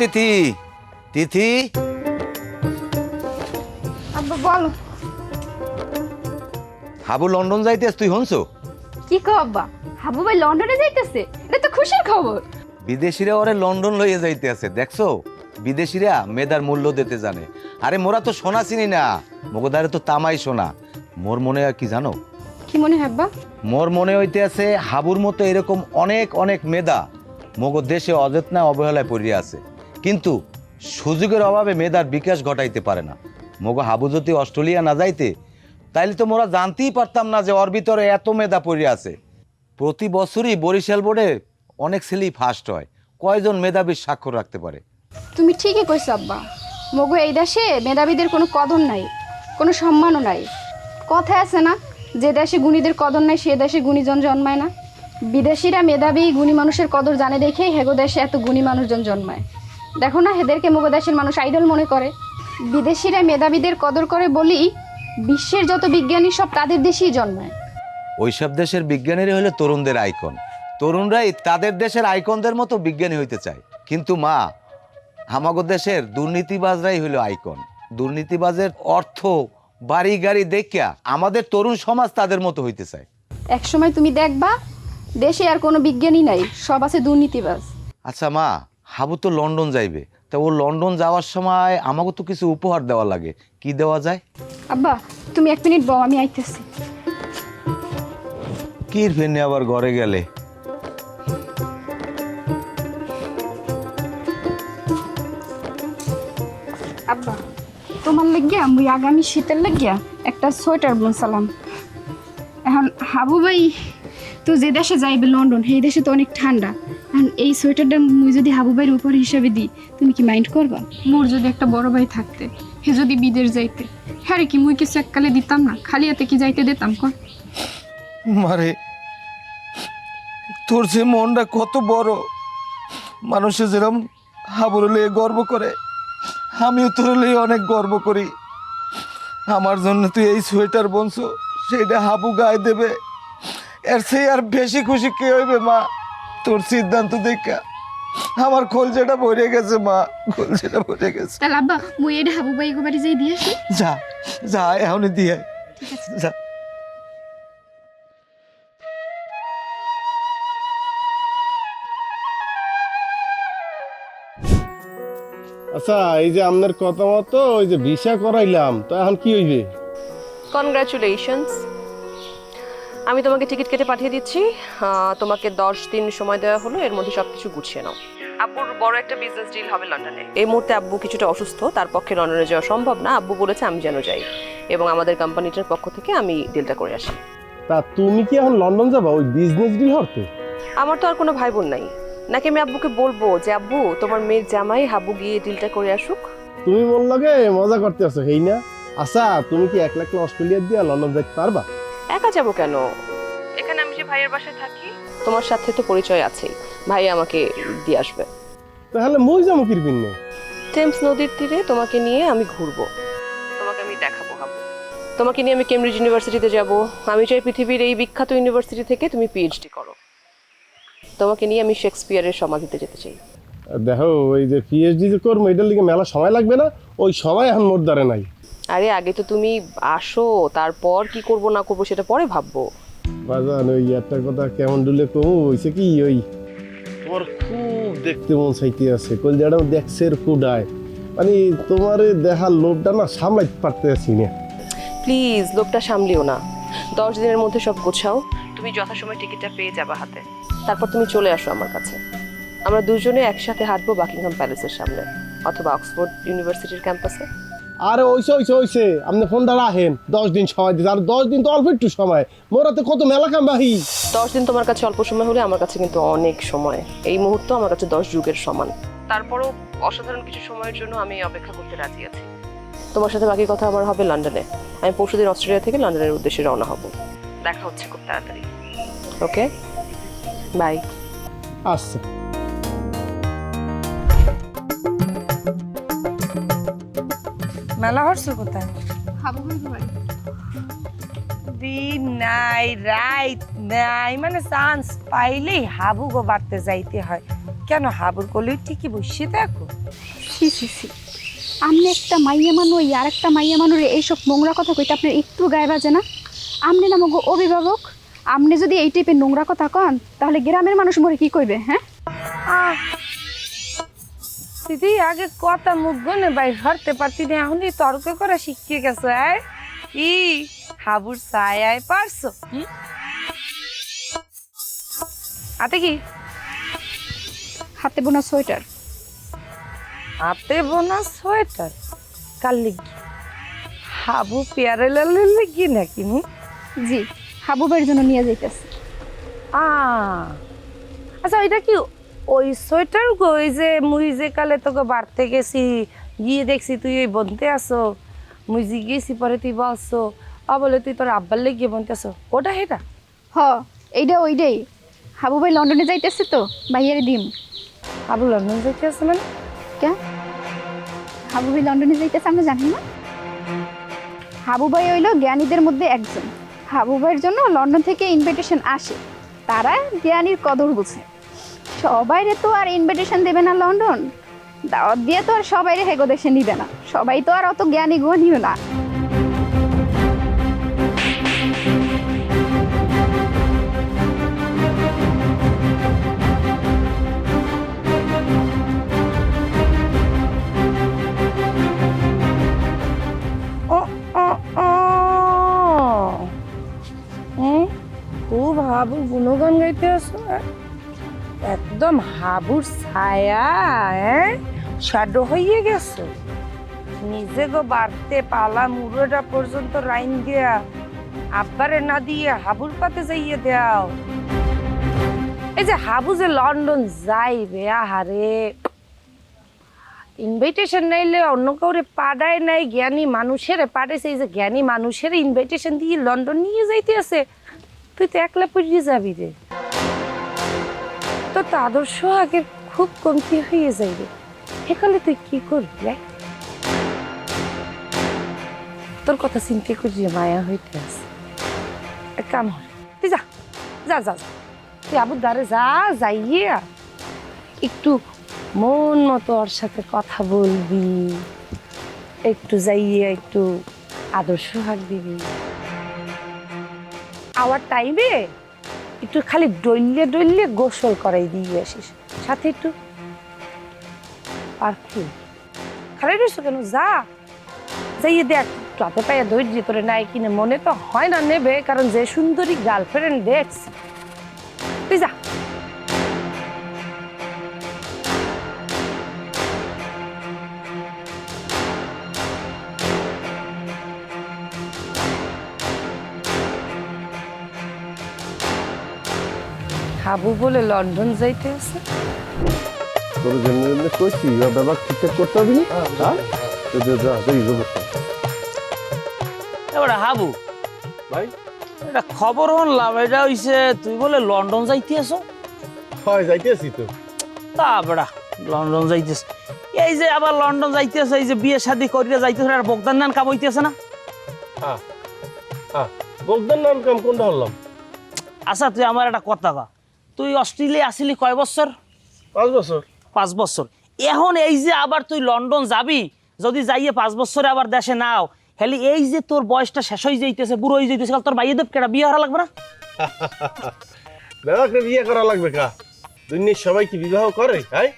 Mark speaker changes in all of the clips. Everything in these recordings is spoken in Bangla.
Speaker 1: তিথি? তিথি?
Speaker 2: আব্বা বলো।
Speaker 1: হাবু লন্ডন যাইতেস তুই হনছো?
Speaker 2: কি কো আব্বা? হাবু ভাই লন্ডনে যাইতেছে? এটা তো খুশির খবর।
Speaker 1: বিদেশিরা ওরে লন্ডন লইয়ে যাইতে আছে দেখছ? বিদেশিরা মেদার মূল্য দিতে জানে। আরে মোরা তো সোনা চিনি না। মগদারে তো তামাই সোনা। মোর মনে হয় কি জানো?
Speaker 2: কি মনে হয় আব্বা?
Speaker 1: মোর মনে হইতে আছে হাবুর মতো এরকম অনেক অনেক মেদা মগ দেশে অযত্না অবহেলায় পড়িয়া আছে। কিন্তু সুযোগের অভাবে মেধার বিকাশ ঘটাইতে পারে না। মগ হাবু যদি অস্ট্রেলিয়া না যাইতে, তাইলে তো মোরা জানতেই পারতাম না যে ওর ভিতরে এত মেধা পড়িয়া আছে। প্রতি বছরই বরিশাল বোর্ডে অনেক ছেলেই ফার্স্ট হয়। কয়জন মেধাবীর স্বাক্ষর রাখতে পারে?
Speaker 2: তুমি ঠিকই কইছো, আব্বা। মগু এই দেশে মেধাবীদের কোনো কদর নাই, কোনো সম্মানও নাই। কথায় আছে না, যে দেশে গুণীদের কদর নাই, সে দেশে গুণীজন জন্মায় না। বিদেশিরা মেধাবী, গুণী মানুষের কদর জানে দেখেই হেগো দেশে এত গুণী মানুষজন জন্মায়। দেখো না হেদেরকে মগো দেশের মানুষ আইডল মনে করে। বিদেশিরা মেধাবীদের কদর করে বলি বিশ্বের যত বিজ্ঞানী সব তাদের দেশেই জন্মায়।
Speaker 1: ওইসব দেশের বিজ্ঞানীরা হলো তরুণদের আইকন। তরুণরাই তাদের দেশের আইকনদের মতো বিজ্ঞানী হইতে চায়। কিন্তু মা আমাগো দেশের দুর্নীতিবাজরাই হলো আইকন। দুর্নীতিবাজের অর্থ বাড়ি গাড়ি দেখিয়া আমাদের তরুণ সমাজ তাদের মতো হইতে চায়।
Speaker 2: একসময় তুমি দেখবা দেশে আর কোনো বিজ্ঞানী নাই সব আছে দুর্নীতিবাজ।
Speaker 1: আচ্ছা মা হাবু তো লন্ডন যাইবে। তা ও লন্ডন যাওয়ার সময় আমাকে তো কিছু উপহার দেওয়া লাগে। কি দেওয়া যায়?
Speaker 2: আব্বা তুমি এক মিনিট বউ আমি আইতেছি।
Speaker 1: কি ফেনে আবার ঘরে গেলে?
Speaker 2: আব্বা তোমার লাগিয়া মুই আগামী শীতের লাগিয়া একটা সোয়েটার বুনছিলাম। এখন হাবু ভাই তো যে দেশে যাইবে লন্ডন সেই দেশে তো অনেক ঠান্ডা। এখন এই সোয়েটারটা মুই যদি হাবু ভাইয়ের উপর হিসাবে দিই তুমি কি মাইন্ড করবা? মোর যদি একটা বড় ভাই থাকতে হে যদি বিদেশ যাইতে হ্যাঁ রে কি মুই কিছু এককালে দিতাম না? খালি হাতে কি যাইতে দিতাম কর।
Speaker 1: মারে তোর যে মনটা কত বড় মানুষে যেরকম হাবুর লিয়ে গর্ব করে আমিও তোর লিয়ে অনেক গর্ব করি। আমার জন্য তুই এই সোয়েটার বনছো সেইটা হাবু গায়ে দেবে এর সেই আর বেশি খুশি কে হইবে মা? তোর সিদ্ধান্ত দেখা। আমার খোলজেটা ভরে গেছে মা। খোলজেটা ভরে গেছে।
Speaker 2: তাহলে আব্বা মুই এটা হাবু ভাই বাড়ি যাই দিয়ে আসি।
Speaker 1: যা যা এখনই দিয়ে আয়। যা।
Speaker 3: আচ্ছা এই যে আপনার কথা মতো ওই যে ভিসা করাইলাম তো এখন কি হইবে?
Speaker 4: কনগ্রাচুলেশনস আমি তোমাকে টিকিট কেটে পাঠিয়ে দিচ্ছি। তোমাকে দশ দিন সময় দেওয়া হলো এর মধ্যে সবকিছু গুছিয়ে নাও। আব্বুর বড় একটা বিজনেস ডিল হবে লন্ডনে। এই মুহূর্তে আব্বু কিছুটা অসুস্থ তার পক্ষে লন্ডনে যাওয়া সম্ভব না। আব্বু বলেছে আমি যেন যাই এবং আমাদের কোম্পানিটার পক্ষ থেকে আমি ডিলটা করে আসি।
Speaker 3: তা তুমি কি এখন লন্ডন যাবা ওই বিজনেস ডিল হরতে
Speaker 4: আমার তো আর কোনো ভাই বোন নাই। নাকি আমি আব্বুকে বলব যে আব্বু তোমার মেয়ের জামাই হাবু গিয়ে ডিলটা করে আসুক
Speaker 3: তুমি মন লাগে মজা করতে আছো হেই না? আচ্ছা তুমি কি এক লাখ অস্ট্রেলিয়া দিয়া লন্ডন যাইতে পারবা?
Speaker 4: একা যাব কেন? এখানে আমি যে ভাইয়ের বাসায় থাকি। তোমার সাথে তো পরিচয় আছেই। ভাই আমাকে দিয়ে আসবে।
Speaker 3: তাহলে মই যাব কিরপিন নে
Speaker 4: টেমস নদীর তীরে তোমাকে নিয়ে আমি ঘুরবো। তোমাকে আমি দেখাবো হাবু তোমাকে নিয়ে আমি কেমব্রিজ ইউনিভার্সিটিতে যাব। আমি চাই পৃথিবীর এই বিখ্যাত ইউনিভার্সিটি থেকে তুমি পিএইচডি করো। তোমাকে নিয়ে আমি শেক্সপিয়ারের সমাধিতে যেতে চাই।
Speaker 3: দেখো ওই যে পিএইচডি যে করব এটার লিগে মেলা সময় লাগবে না। ওই সময় এখন মোর দ্বারে নাই।
Speaker 4: আরে আগে তো তুমি আসো তারপর কি করব না করব সেটা পরে ভাববো।
Speaker 3: বাজান ওই একটা কথা কেমন ডুলে কমু? হইছে কি ওই? তোমার খুব দেখতে মন চাইতে আছে। কলজাটা দেখছে কুডায়। মানে তোমার দেখার লোভটা না সামলাইতে পারতে আছি না।
Speaker 4: প্লিজ লোকটা সামলিও না। দশ দিনের মধ্যে সব গোছাও। তুমি যথাসময় টিকিটটা পেয়ে যাবে হাতে। তারপর তুমি চলে আসো আমার কাছে। আমরা দুজনে একসাথে হাঁটবো বাকিংহাম প্যালেসের সামনে অথবা অক্সফোর্ড ইউনিভার্সিটির ক্যাম্পাসে।
Speaker 3: আরে ওইসে ওইসে ওইসে। আপনি ফোন ফোনটা রাখেন। দশ দিন সময় দিতে। আর দশ দিন তো অল্প একটু সময়। মোরাতে কত মেলা কাম বাহি
Speaker 4: দশ দিন তোমার কাছে অল্প সময় হলে আমার কাছে কিন্তু অনেক সময়। এই মুহূর্ত আমার কাছে দশ যুগের সমান। তারপরও অসাধারণ কিছু সময়ের জন্য আমি অপেক্ষা করতে রাজি আছি। তোমার সাথে বাকি কথা আমার হবে লন্ডনে। আমি পরশুদিন অস্ট্রেলিয়া থেকে লন্ডনের উদ্দেশ্যে রওনা হব। দেখা হচ্ছে খুব তাড়াতাড়ি। ওকে? বাই।
Speaker 3: আচ্ছা।
Speaker 5: মেলা হচ্ছে কোথায়? দিন নাই রাইত নাই মানে চান্স পাইলেই হাবু গো বাড়তে যাইতে হয়। কেন হাবুর কলি ঠিকই বসে দেখো।
Speaker 2: সি সি সি আপনি একটা মাইয়া মানুষ আর একটা মাইয়া মানুষ এইসব নোংরা কথা কইতে আপনার একটু গায়ে বাজে না? আপনি না মগো অভিভাবক আপনি যদি এই টাইপের নোংরা কথা কন তাহলে গ্রামের মানুষ মরে কি কইবে হ্যাঁ?
Speaker 5: দিদি আগে কথা মুখ গনে বাইর হরতে পারতি না এখনই তর্ক করা শিখিয়ে গেছো আয় কি হাবুর ছায় পারছ? হাতে কি?
Speaker 2: হাতে বোনা সোয়েটার।
Speaker 5: হাতে বোনা সোয়েটার? কার লিখি হাবু পেয়ারে লালে লিখি নাকি হুম?
Speaker 2: জি হাবুবের জন্য নিয়ে যাইতেছে।
Speaker 5: আচ্ছা ওইটা কি ওই সোয়েটার গো ওই যে মুই যে কালে তোকে বাড়তে গেছি গিয়ে দেখছি তুই ওই বনতে আসো। মুই যে গেছি পরে তুই বলছো অ বলে তুই তোর আব্বার লেগে বনতে আসো। ওটা হেটা?
Speaker 2: হ এইটা ওইটাই হাবু ভাই লন্ডনে যাইতেছে তো ভাইয়ারে দিম।
Speaker 5: হাবু লন্ডনে যেতে আছে মানে?
Speaker 2: কে হাবু ভাই লন্ডনে যাইতেছে আমরা জানি না। হাবু ভাই হইল জ্ঞানীদের মধ্যে একজন। হাবু ভাইয়ের জন্য লন্ডন থেকে ইনভিটেশন আসে। তারা জ্ঞানীর কদর বুঝে। সবাইরে তো আর ইনভিটেশন দেবে না লন্ডন। দাওয়াত দিয়ে তো আর সবাইরে হেগো দেশে নিবে না। সবাই তো আর অত জ্ঞানী গুণীও না।
Speaker 5: ও হাবুর গুণগান গাইতে আসো? একদম হাবুর ছায়া হ্যাঁ? শ্যাডো হয়ে গেছো। নিজে গো বাড়তে পালা, মুড়োটা পর্যন্ত রাইন দিয়া। আব্বারে না দিয়ে হাবুর পাতে যাইয়ে দাও। এই যে হাবু যে লন্ডন যাই যাইবে, আহারে। ইনভাইটেশন নাইলে অন্য কাউরে পাড়ায় নাই, জ্ঞানী মানুষের পাঠাইছে। এই যে জ্ঞানী মানুষের ইনভাইটেশন দিয়ে লন্ডন নিয়ে যাইতে আছে। তুই তো একলা পড়িয়ে যাবি রে। তো তো আদর্শ আগে খুব কমতি হয়ে যাইবে এখানে তুই কি করবি রে? তোর কথা চিন্তা করি মায়া হইতে আছে এক কাম হয় তুই যা যা যা যা। তুই আবুর দ্বারে যা, যাইয়ে একটু মন মতো ওর সাথে কথা বলবি একটু যাইয়ে একটু আদর্শ হাক দিবি আওয়ার টাইমে একটু খালি ডইলে ডইলে গোসল করাই দিয়ে আসিস। সাথে একটু পারফিউম। খালি রইস কেন? যা। যাইয়ে দেখ ক্লাতে পায়ে ধৈর্য করে নাই কিনে মনে তো হয় না নেবে, কারণ যে সুন্দরী গার্লফ্রেন্ড দেখছি। তুই যা। হাবু বলে লন্ডন যাইতে আছে।
Speaker 3: তোর জন্য এমনি কইছি ওর ব্যাপার ঠিকঠাক করতে হবে না? হ্যাঁ তো যা, যাব
Speaker 6: এবার হাবু
Speaker 3: ভাই?
Speaker 6: এটা খবর শুনলাম এটা হইছে তুই বলে লন্ডন যাইতে আছো?
Speaker 3: হয় যাইতে আছি তো।
Speaker 6: তা বেড়া লন্ডন যাইতেছ। এই যে আবার লন্ডন যাইতেছে এই যে বিয়ে শাদি করিয়া যাইতেছে আর বগদান নান কামাইতেছে না?
Speaker 3: হ্যাঁ হ্যাঁ। বগদান নাম কাম কোনটা হলাম?
Speaker 6: আচ্ছা তুই আমার একটা কথা কা তুই অস্ট্রেলিয়া আসিলি কয় বছর?
Speaker 3: পাঁচ বছর।
Speaker 6: পাঁচ বছর। এখন এই যে আবার তুই লন্ডন যাবি যদি যাইয়ে পাঁচ বছরে আবার দেশে নাও হেলি এই যে তোর বয়সটা শেষ হয়ে যাইতেছে বুড়ো হয়ে যাইতেছে তোর বাইয়ে দেব কেটা বিয়ে হারা লাগবে না?
Speaker 3: দাদাকে বিয়ে করা লাগবে কা? দুনিয়ার সবাই কি বিবাহ করে হ্যাঁ?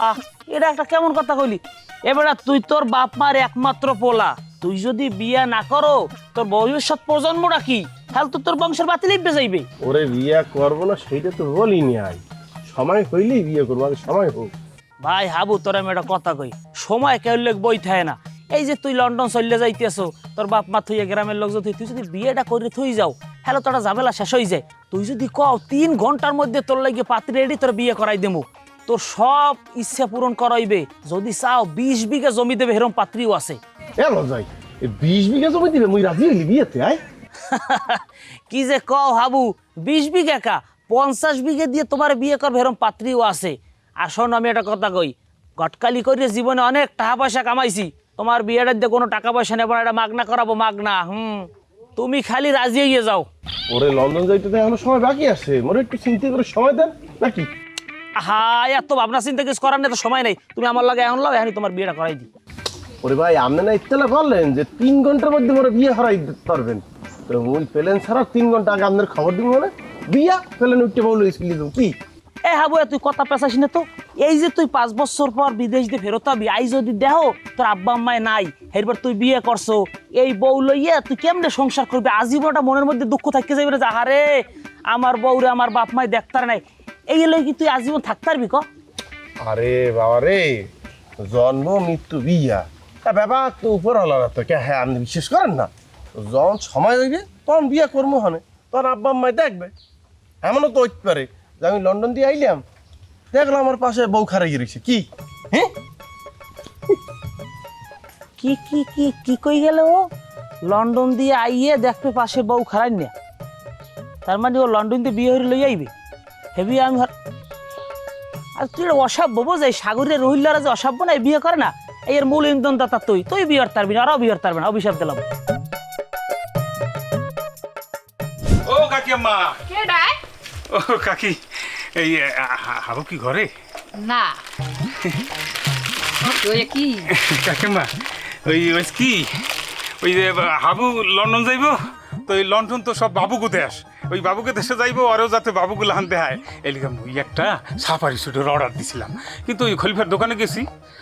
Speaker 6: আহ এটা একটা কেমন কথা কইলি? এবারে তুই তোর বাপ মার একমাত্র পোলা। তুই যদি বিয়া না করো তোর ভবিষ্যৎ প্রজন্মটা কি? তাহলে তো তোর বংশের বাতি লিপবে যাইবে।
Speaker 3: ওরে বিয়ে করব না সেইটা তো বলিনি আই। সময় হইলেই বিয়ে করব আগে সময় হোক।
Speaker 6: ভাই হাবু তোর আমি একটা কথা কই সময় কেউ লোক বই থাকে না। এই যে তুই লন্ডন চলে যাইতেছো তোর বাপ মা থুইয়া গ্রামের লোক যদি তুই যদি বিয়েটা করে থই যাও হ্যালো তোরা ঝামেলা শেষ হয়ে যায়। তুই যদি কও তিন ঘণ্টার মধ্যে তোর লাগে পাত্রী রেডি তোর বিয়ে করাই দেবো তোর সব ইচ্ছা পূরণ করাইবে। যদি চাও বিশ বিঘা জমি দেবে হেরম পাত্রীও আছে।
Speaker 3: বিশ বিঘা জমি দিবে মুই রাজি হইলি বিয়েতে আয়।
Speaker 6: কি যে কও হাবু বিশ বিঘা কা পঞ্চাশ বিঘে দিয়ে তোমার বিয়ে করবে এরম পাত্রীও আছে। আর শোন আমি একটা কথা কই গটকালি করে জীবনে অনেক টাকা পয়সা কামাইছি তোমার বিয়েটার দিয়ে কোনো টাকা পয়সা নেব না এটা মাগনা করাবো মাগনা হুম। তুমি খালি রাজি হয়ে যাও।
Speaker 3: ওরে লন্ডন যাইতে তো এখনও সময় বাকি আছে। মোরে একটু চিন্তা করে সময় দেন নাকি?
Speaker 6: হা এত ভাবনা চিন্তা কিছু করার নেই তো সময় নেই। তুমি আমার লাগে এখন লাও এখন তোমার বিয়েটা করাই দিই।
Speaker 3: ওরে ভাই আপনি না ইত্তেলা বললেন যে তিন ঘণ্টার মধ্যে মোরে বিয়ে হারাই পারবেন ওই প্লেন ছাড়া তিন ঘণ্টা আগে আপনার খবর দিব মানে বিয়া প্লেন উঠতে বলে স্কুলে দেবো কি?
Speaker 6: এ হাবু তুই কথা পেঁচাস না তো। এই যে তুই পাঁচ বছর পর বিদেশ দিয়ে ফেরত আবি আই যদি দেহ তোর আব্বা আম্মায় নাই এরপর তুই বিয়ে করছ এই বউ লইয়া তুই কেমনে সংসার করবি? আজীবনটা মনের মধ্যে দুঃখ থাকতে যাবে না যে আহারে আমার বউরে আমার বাপ মায় দেখতার নাই। এই লই কি তুই আজীবন থাকতে পারবি ক?
Speaker 3: আরে বাবা রে জন্ম মৃত্যু বিয়া। ব্যাপার তো উপর হলো না তো কে হ্যাঁ আপনি বিশ্বাস করেন না? যখন সময় হইবে তখন বিয়ে করব হনে। তখন আব্বা আম্মাই দেখবে। এমনও তো হইতে পারে যে আমি লন্ডন দিয়ে আইলাম, দেখলাম আমার পাশে বউ খারাই রয়েছে। কি? হ্যাঁ?
Speaker 6: কি কি কি কি কই গেল ও? লন্ডন দিয়ে আইয়ে দেখবে পাশে বউ খারাই না তার মানে ও লন্ডন দিয়ে বিয়ে হয়ে লই আইবে? হেবি আমি আর তুই অসাব্য বোঝাই, সাগরের রহিলারা যে অসাব্য না বিয়ে করে না? এর মূল ইন্ধন দাতা তুই তুই বিয়ে করতে পারবি না, আরও বিয়ে করতে পারবি না, অভিশাপ দিলাম।
Speaker 7: ও কাকি এই হাবু কি ঘরে?
Speaker 8: না। ওই কি?
Speaker 7: কাকিমা ওই ওই কি? ওই যে হাবু লন্ডন যাইব? তো এই লন্ডন তো সব বাবু কোথায় দেশ ওই বাবুকে দেশে যাইবো, আরও যাতে বাবুগুলো আনতে হয়। এলিকা মুই একটা সাফারি স্যুটের অর্ডার দিছিলাম। কিন্তু ওই খলিফার দোকানে গেছি।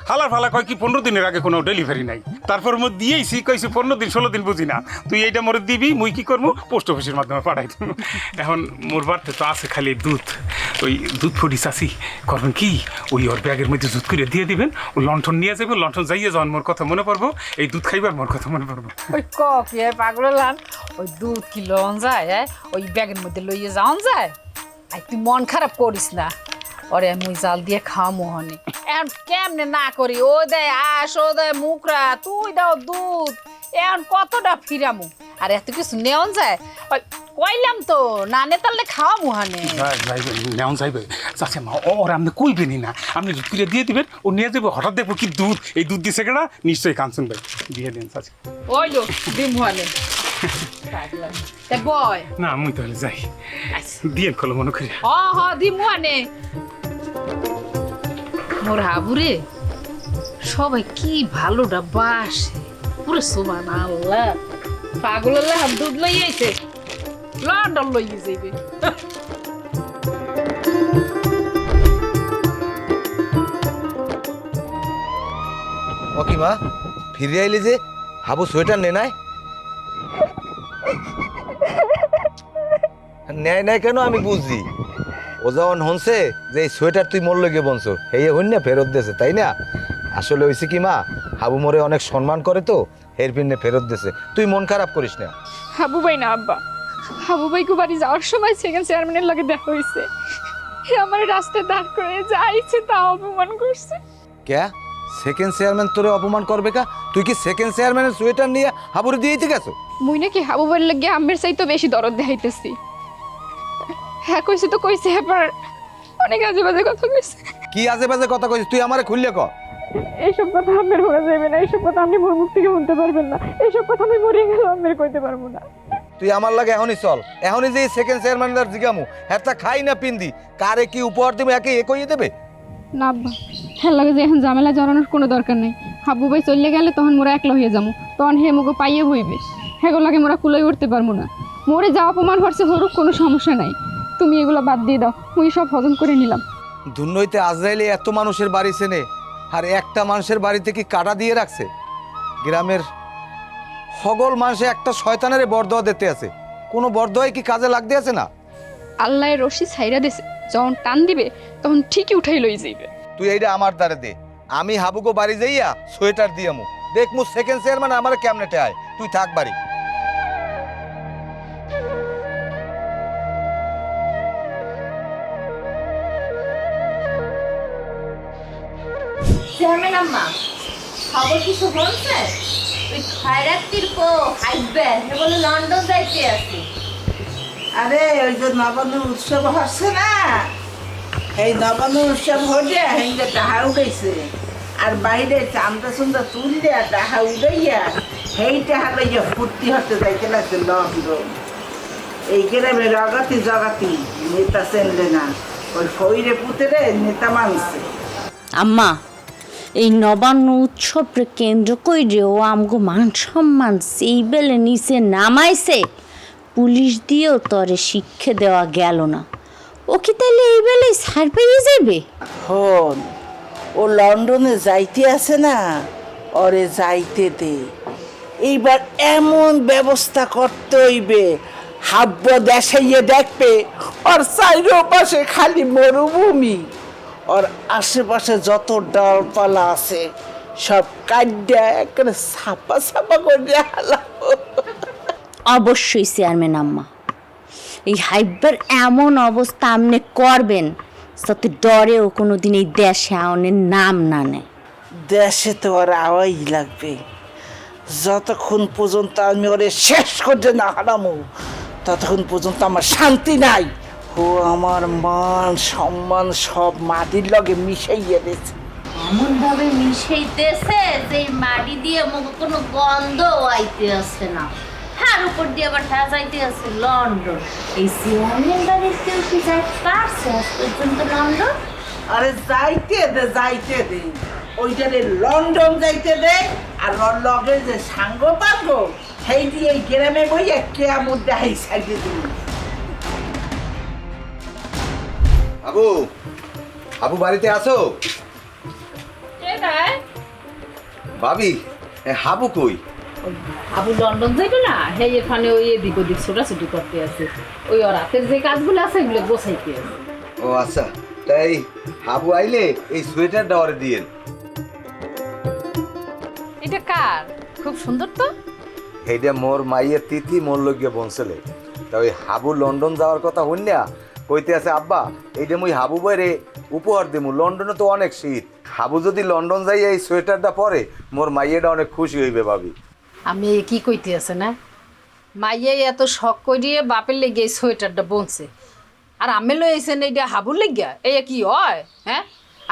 Speaker 7: হালার ফালা কয় কি পনেরো দিনের আগে কোনো ডেলিভারি নাই। তারপর মোর দিয়েইছি কইছি পনেরো দিন, ষোলো দিন বুঝি না। তুই এইটা মোর দিবি, মুই কি করব? পোস্ট অফিসের মাধ্যমে পাঠাই দিব। এখন মোর বাড়তে তো আছে খালি দুধ। ওই দুধ ফুটি চাষি করবেন কি? ওই ওর ব্যাগের মধ্যে দুধ করে দিয়ে দিবেন, ও লন্ঠন নিয়ে যাবে লন্ঠন যাইয়ে যাওয়ান মোর কথা মনে পড়ব, এই দুধ খাইবার মোর কথা মনে পড়ব।
Speaker 8: ওই এ পাগল ওই দুধ কি লন যায় হ্যাঁ? ওই ব্যাগের মধ্যে লইয়ে যাওন যায়? আই তুই মন খারাপ করিস না। ওরে মুই জাল দিয়ে খাওয়া মোহনে এখন কেমনে না করি? ও দেয় আস ও দেয় মুখরা তুই দাও দুধ। এখন কতটা ফিরামু? আর এত কিছু নেওন যায়? কইলাম তো না নেতালে খাওয়া মোহানে
Speaker 7: নেওয়া যাইবে। চাচা মা ওরা আপনি কইবেনই না। আপনি দুধ করে দিয়ে দিবেন ও নিয়ে যাবে হঠাৎ দেখব কি দুধ। এই দুধ দিছে কেনা নিশ্চয়ই কাঞ্চন ভাই। দিয়ে দিন চাচা।
Speaker 8: ওই লো দিম মোহানে তে বয়।
Speaker 7: না মুই তাহলে যাই। দিয়ে খোলো মনে করি।
Speaker 8: হ হ দিমু আনে মোর হাবুরে সবাই কি ভালোটা বাসে পুরো সোমান আল্লাহ। পাগল আল্লাহ দুধ লই আইছে। লন্ডন লই যাইবে
Speaker 1: ও কি মা ফিরে আইলি যে? হাবু সোয়েটার নে নাই? নেয় নাই কেন আমি বুঝছি। ও যখন হনছে যে এই সোয়েটার তুই মরলে গিয়ে বনছো এই হইন না ফেরত দিয়েছে তাই না? আসলে হয়েছে কি মা হাবু মোরে অনেক সম্মান করে তো হের পিনে ফেরত দিয়েছে তুই মন খারাপ করিস না।
Speaker 2: হাবু ভাই না আব্বা। হাবু ভাইকে বাড়ি যাওয়ার সময় সেকেন্ড চেয়ারম্যানের লগে দেখা হয়েছে আমার রাস্তায় দাঁড় করে যা ইচ্ছে তা অপমান করছে।
Speaker 1: কে সেকেন্ড চেয়ারম্যান তোরে অপমান করবে কা? তুই কি সেকেন্ড চেয়ারম্যানের সোয়েটার নিয়ে হাবুরে দিয়ে দিতে গেছো
Speaker 2: মুই নাকি হাবু ভাইয়ের লগে আম্মের চাইতে বেশি দরদ দেখাইতেছি। হ্যাঁ কইছে তো কইছে এবার অনেক আজে বাজে কথা কইছে।
Speaker 1: কি আজে বাজে কথা কইছিস? তুই আমারে খুললে ক?
Speaker 2: এইসব কথা আম্মের মনে যাবে না এইসব কথা আপনি মোর মুখ থেকে শুনতে পারবেন না। এইসব কথা আমি মরে গেল আম্মের কইতে পারব না।
Speaker 1: তুই আমার লাগে এখনই চল। এখনই যে সেকেন্ড চেয়ারম্যানদার জিগামু হ্যাঁ খাই না পিন্দি। কারে কি উপহার দেবে একে এ কইয়ে দেবে?
Speaker 2: না আব্বা। হ্যাঁ লাগে যে এখন ঝামেলা জড়ানোর কোনো দরকার নাই। হাবু ভাই চলে গেলে তখন মোরা একলা হয়ে যাব তখন হে মুগো পাইয়ে বইবে। হ্যাঁ লাগে মোরা কুলাই উঠতে পারব না। মোরে যা অপমান করছে হরুক কোনো সমস্যা নাই। তুমি এগুলো বাদ দিয়ে দাও। মুই সব হজম করে নিলাম।
Speaker 1: দুর্নইতে আজরাইলে এত মানুষের বাড়ি চেনে আর একটা মানুষের বাড়িতে কি কাটা দিয়ে রাখছে? গ্রামের সকল মানুষে একটা শয়তানের বরদোয়া দিতে আছে। কোনো বরদোয়াই কি কাজে লাগতে আছে না?
Speaker 2: আল্লাহ রশি ছাইরা দিছে। যখন টান দিবে তখন ঠিকই উঠাই লই যাইবে।
Speaker 1: তুই এইটা আমার দ্বারে দে। আমি হাবুকো বাড়ি যাইয়া সোয়েটার দিয়ামু দেখ মু সেকেন্ড চেয়ারম্যান আমার কেমনেটে আয় তুই থাক বাড়ি।
Speaker 9: চেয়ারম্যান আম্মা খবর কিছু বলছে? ওই খয়রাত্রির কো হাইবেন হে বলে লন্ডন যাইতে আছে
Speaker 5: আরে ওই যে নবান্ন উৎসব হচ্ছে না? এই নবান্ন উৎসব হলে হেঁটে টাহা উঠেছে আর বাইরে চান্দা সুন্দা তুললে টাহা উড়াইয়া সেই টাহা লইয়া ফুর্তি হতে যাইতে লাগছে লন্ডন। এই গ্রামে রগাতি জগাতি নেতা চেনলে না।
Speaker 10: ওই ফইরে পুতেরে নেতা মানছে।
Speaker 11: আম্মা এই নবান্ন উৎসবকে কেন্দ্র করে ও আমগো মান সম্মান সেই বেলে নিচে নামাইছে। পুলিশ দিয়েও তরে শিক্ষা দেওয়া গেল না। ও কি তাইলে এই বেলে সার পেয়ে যাবে
Speaker 10: হন, ও লন্ডনে যাইতে আছে না ওরে যাইতে দে। এইবার এমন ব্যবস্থা করতে হইবে, হাব্য দেশে গিয়ে দেখবে, ওর চাইরো পাশে খালি মরুভূমি। ওর আশেপাশে যত ডালপালা আছে সব কাটিয়া একেবারে ছাপা ছাপা করে হালাবো
Speaker 11: অবশ্যই চেয়ারম্যান আম্মা। এই হাইবার এমন অবস্থা আপনি করবেন যাতে ডরেও কোনো দিন এই দেশে আওনের নাম না নেয়।
Speaker 10: দেশে তো ওর আওয়াই লাগবে। যতক্ষণ পর্যন্ত আমি ওরে শেষ করতে না হারামো ততক্ষণ পর্যন্ত আমার শান্তি নাই। ও আমার মান সম্মান সব মাটির লগে মিশাইয়া দিয়েছে
Speaker 11: এমন ভাবে মিশাইতেছে যে মাটি দিয়ে মুখ কোনো গন্ধ আইতে আসে না। হার উপর দিয়ে আবার হ্যাঁ যাইতে আছে লন্ডন। এই চেয়ারম্যান বাড়ির কেউ কি যাই পারছে? আজ পর্যন্ত লন্ডন।
Speaker 10: আরে যাইতে দে যাইতে দে। ওইটারে লন্ডন যাইতে দে আর লগে যে সাঙ্গ পাঙ্গ সেই দিয়ে গ্রামে বইয়া কেয়ামত দেখাই সাইডে দিবি।
Speaker 1: আবু আবু বাড়িতে আসো ভাবি এ হাবু কই?
Speaker 8: আবু লন্ডন যাইবে না? হে এখানে ওই এদিক ওদিক ছোটাছুটি করতে আছে। ওই ওর হাতের যে কাজগুলো আছে এগুলো গোছাইতে আছে।
Speaker 1: ও আচ্ছা তাই হাবু আইলে এই সোয়েটার ওরে দিয়েন।
Speaker 8: এটা কার? খুব সুন্দর তো।
Speaker 1: এইটা মোর মাইয়ের তিথি মোর লগিয়ে বনছেলে তা ওই হাবু লন্ডন যাওয়ার কথা হইন না কইতে আছে, আব্বা এইটা মুই হাবু বাইরে উপহার দিমু, লন্ডনে তো অনেক শীত। হাবু যদি লন্ডন যাই, এই সোয়েটারটা পরে, মোর মাইয়েটা অনেক খুশি হইবে ভাবি।
Speaker 8: আমি কি কইতে আছে না? মাইয়ে এত শখ করিয়ে বাপের লেগে এই সোয়েটারটা বনছে। আর আমি লই আইছেন এইটা হাবুর লেগিয়া এই কি হয় হ্যাঁ?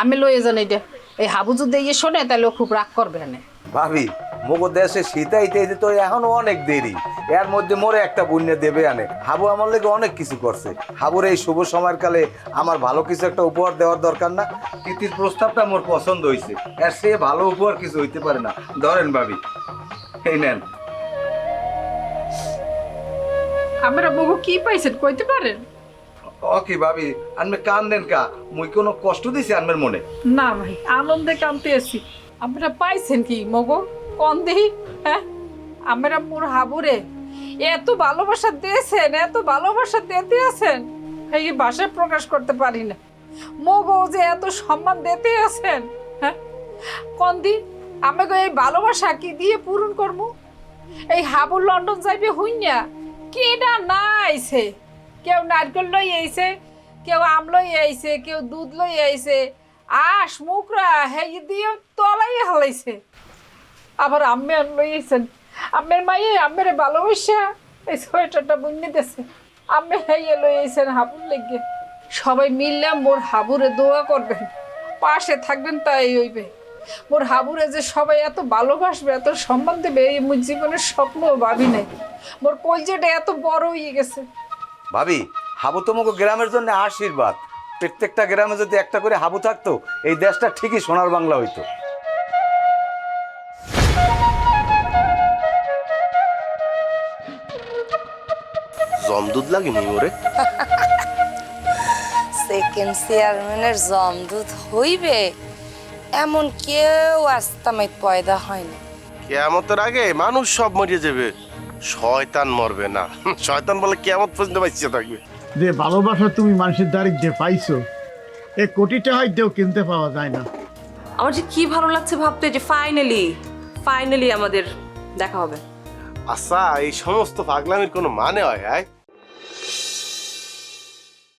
Speaker 8: আমি লই যান এইটা এই হাবু যদি ইয়ে শোনে, তাহলে খুব রাগ করবে না।
Speaker 1: ভাবি মোগো দেশে শীতাইতে তো এখনও অনেক দেরি। এর মধ্যে মোরে একটা বুন্য দেবে আনে। হাবু আমার লেগে অনেক কিছু করছে। হাবুর এই শুভ সময়ের কালে আমার ভালো কিছু একটা উপহার দেওয়ার দরকার না। তিতির প্রস্তাবটা মোর পছন্দ হয়েছে আর সে ভালো উপহার কিছু হইতে পারে না। ধরেন ভাবি। এই নেন।
Speaker 8: আমরা বহু কি পাইছেন কইতে পারেন?
Speaker 1: ওকে ভাবি? আনমে কান দেন কা। মুই কোনো কষ্ট দিছি আনমের মনে।
Speaker 8: না ভাই আনন্দে কামতে আছি। আমরা পাইছেন কি, মগো? কোন দেহি? হ্যাঁ? আমরা মোর হাবুরে। এত ভালোবাসা দিয়েছেন, এত ভালোবাসা দিতে আছেন। এই ভাষায় প্রকাশ করতে পারি না। মগো যে এত সম্মান দিতে আছেন হ্যাঁ? কোন দি, আমাকে এই ভালোবাসা কি দিয়ে পূরণ করব? এই হাবুর লন্ডন যাইবে হইনা কেডা না আইছে কেউ নারকেল লই আইছে, কেউ আম লই আইছে, কেউ দুধ লই আইছে আস মুখরা হেই দিয়ে তলাই হালাইছে। আবার আম্মে আর লই আম্মের মাইয়ে, আম্মের ভালোবাসা, এই সোয়েটারটা বুনি দিছে। আম্মে হেইয়ে লই আইছেন হাবুর লেগে। সবাই মিললে মোর হাবুরে দোয়া করবেন। পাশে থাকবেন তাই হইবে। মোর হাবুরে যে সবাই এত ভালোবাসবে, এত সম্মান দেবে, এই মোর জীবনের স্বপ্নও ভাবি নাই। মোর কলজেটা এত বড় হয়ে গেছে।
Speaker 1: ভাবি, হাবু তোমাকে গ্রামের জন্য আশীর্বাদ। প্রত্যেকটা গ্রামে যদি একটা করে হাবু থাকতো এই দেশটা ঠিকই সোনার বাংলা হইতো।
Speaker 12: জমদুদ লাগেনি ওরে?
Speaker 10: সেকেন্ড চেয়ারম্যানের জমদূত হইবে এমন কেউ আস্তামাই পয়দা হয়নি।
Speaker 12: কেয়ামতের আগে মানুষ সব মরিয়ে যাবে শয়তান মরবে না। শয়তান বলে কেয়ামত পর্যন্ত বাঁচিয়ে থাকবে।
Speaker 13: যে ভালোবাসা তুমি মানুষের দ্বারে যে পাইছো এ কোটিটা হয়তো কিনতে পাওয়া যায় না।
Speaker 4: আমার যে কি ভালো লাগছে ভাবতে যে ফাইনালি ফাইনালি আমাদের দেখা হবে।
Speaker 12: আচ্ছা এই সমস্ত পাগলামির কোনো মানে হয় হ্যাঁ